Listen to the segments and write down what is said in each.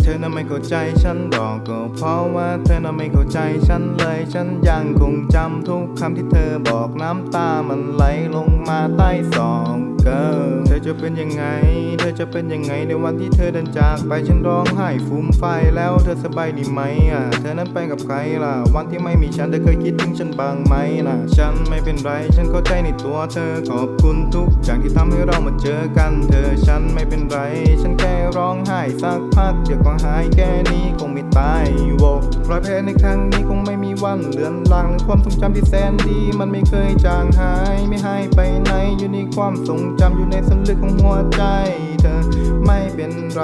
เธอน่าไม่เข้าใจฉันหรอกก็เพราะว่าเธอน่ะไม่เข้าใจฉันเลย ฉันยังคงจำทุกคำที่เธอบอกน้ำตามันไหลลงมาใต้ศอกเกิลเธอจะเป็นยังไง เธอจะเป็นยังไงในวันที่เธอเดินจากไปฉันร้องไห้ฟูมไฟแล้วเธอสบายดีไหมอะ เธอนั้นไปกับใครล่ะ วันที่ไม่มีฉันเธอเคยคิดถึงฉันบ้างไหมล่ะ ฉันไม่เป็นไร ฉันเข้าใจในตัวเธอขอบคุณทุกอย่างที่ทำให้เรามาเจอกัน เธอฉันไม่เป็นไร ฉันแค่ร้องไห้สักพักเดี๋ยวก็หายแค่นี้คงไม่ตายโวรอยแผลในครั้งนี้คงไม่มีวันเลือนลางความทรงจำที่แสนดีมันไม่เคยจางหาย ไม่หายไปไหนอยู่ในความทรงจำอยู่ในสันลึกของหัวใจ เธอไม่เป็นไร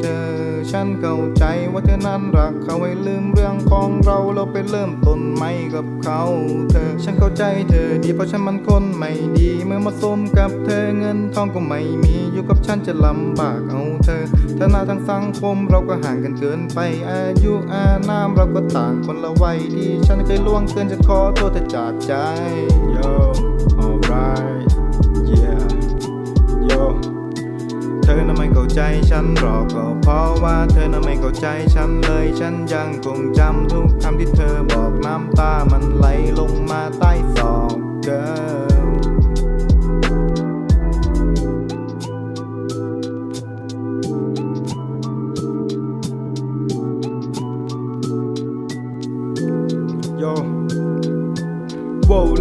เธอ ฉันเข้าใจว่าเธอนั้นรักเขาให้ลืมเรื่องของเราเราไปเริ่มต้นใหม่กับเขาเธอ ฉันเข้าใจเธอดีเพราะฉันมันคนไม่ดี เมื่อมาสมกับเธอเงินทองก็ไม่มีอยู่กับฉันจะลำบากเอาเธอฐานะทางสังคมเราก็ห่างกันเกินไป อายุอานามเราก็ต่างคนละวัยดีฉันเคยล่วงเกินจะขอโทษเธอจากใจ Yo alright yeah Yo ธอน่ะไม่เข้าใจฉันหรอกก็เพราะว่าเธอน่ะไม่เข้าใจฉันเลย ฉันยังคงจำทุกคำที่เธอบอกน้ำตามันไหลลงมาใต้ศอกเธอ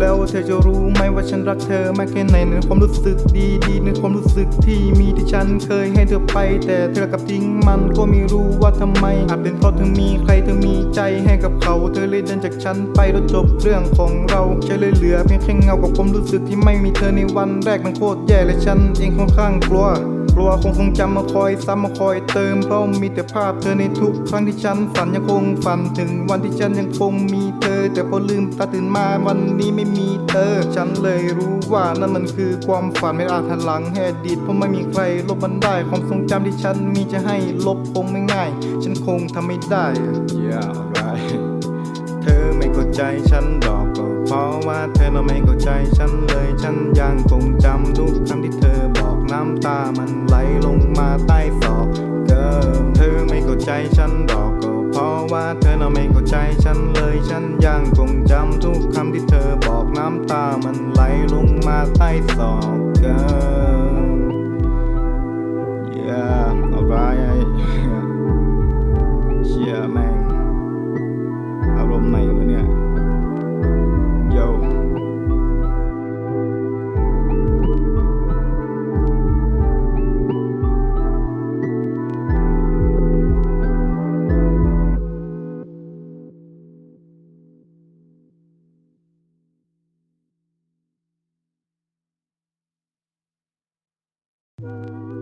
ว้าวแล้วเธอจะรู้ไหมว่าฉันรักเธอมากแค่ไหนในความรู้สึกดีดีในความรู้สึกที่มีที่ฉันเคยให้เธอไป แต่เธอกลับทิ้งมันก็ไม่รู้ว่าทำไม อาจเป็นเพราะเธอมีใครเธอมีใจให้กับเขา เธอเลยเดินจากฉันไปแล้วจบเรื่องของเราใจเลยเหลือเพียงแค่เงากับความรู้สึกที่ไม่มีเธอในวันแรกมันโคตรแย่และฉันเองค่อนข้างกลัว ลัวคงคงจำมาคอยซ้ำมาคอยเติมเพราะมีแต่ภาพเธอในทุกครั้งที่ฉันฝันยังคงฝันถึงวันที่ฉันยังคงมีเธอ แต่พอลืมตาตื่นมาวันนี้ไม่มีเธอ ฉันเลยรู้ว่านั่นมันคือความฝันไม่อาจหันหลังให้อดีตเพราะไม่มีใครลบมันได้ ความทรงจำที่ฉันมีจะให้ลบคงไม่ง่าย ฉันคงทำไม่ได้ yeah ใจฉันดอกก็เพราะว่าเธอน่ะไม่เข้าใจฉันเลย ฉันยังคงจำทุกคำที่เธอบอกน้ำตามันไหลลงมาใต้ศอกเกินเธอไม่เข้าใจฉันดอกก็เพราะว่าเธอน่ะไม่เข้าใจฉันเลย ฉันยังคงจำทุกคำที่เธอบอกน้ำตามันไหลลงมาใต้ศอกเกิน Música